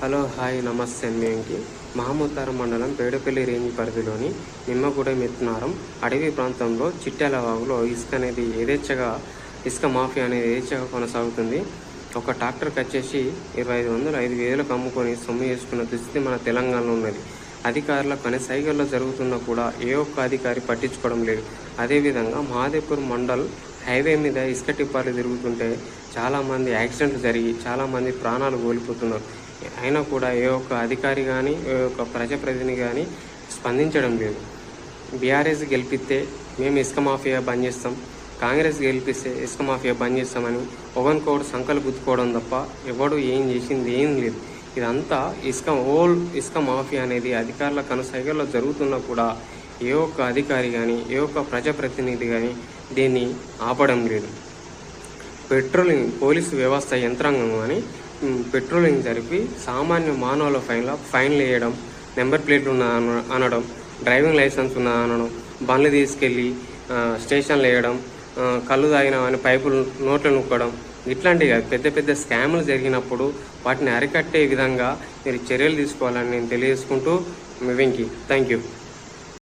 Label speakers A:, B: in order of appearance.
A: Hello hi నమస్తే మేంకి మహమూతారం మండలం Pedapalli range పరిధిలోని నిమ్మగూడెం మిత్నారం అడవి ప్రాంతంలో చిట్టాల వాగులో ఇసుక అనేది యథేచ్ఛగా ఇసుక మాఫియా అనేది యథేచ్ఛగా కొనసాగుతుంది. ఒక ట్రాక్టర్కి వచ్చేసి ఇరవై ఐదు వందలు ఐదు వేలకు అమ్ముకొని సొమ్ము చేసుకున్న దుస్థితి మన తెలంగాణలో ఉన్నది. అధికారుల పని సైకిల్లో జరుగుతున్నా కూడా ఏ ఒక్క అధికారి పట్టించుకోవడం లేదు. అదేవిధంగా మహాదేపూర్ మండల్ హైవే మీద ఇసుక టిప్పాలు తిరుగుతుంటే చాలామంది యాక్సిడెంట్లు జరిగి చాలామంది ప్రాణాలు కోల్పోతున్నారు. అయినా కూడా ఏ ఒక్క అధికారి కానీ ఏ ఒక్క ప్రజాప్రతినిధి కానీ స్పందించడం లేదు. బీఆర్ఎస్ గెలిపిస్తే మేము ఇసుక మాఫియా బంద్ చేస్తాం. కాంగ్రెస్ గెలిపిస్తే ఇసుక మాఫియా బంద్ చేస్తామని ఒకరికొకడు సంకలు గుద్దుకోవడం తప్ప ఎవడు ఏం చేసింది ఏం లేదు. ఇదంతా ఇసుక ఓల్ ఇసుక మాఫియా అనేది అధికారుల కనుసైగల్లో జరుగుతున్నా కూడా ఏ ఒక్క అధికారి కానీ ఏ ఒక్క ప్రజాప్రతినిధి కానీ దీన్ని ఆపడం లేదు. పెట్రోలింగ్ పోలీసు వ్యవస్థ యంత్రాంగం అని పెట్రోలింగ్ జరిపి సామాన్య మానవుల ఫైన్ల ఫైన్లు వేయడం నెంబర్ ప్లేట్లు ఉన్న అన- అనడం డ్రైవింగ్ లైసెన్స్ ఉన్న అనడం బండ్లు తీసుకెళ్ళి స్టేషన్లు వేయడం కళ్ళు కళ్ళు తాగినవని పైపులు నోట్లు నొక్కడం ఇట్లాంటివి కాదు. పెద్ద పెద్ద స్కాములు జరిగినప్పుడు వాటిని అరికట్టే విధంగా మీరు చర్యలు తీసుకోవాలని నేను తెలియజేసుకుంటూ మీ థ్యాంక్ యూ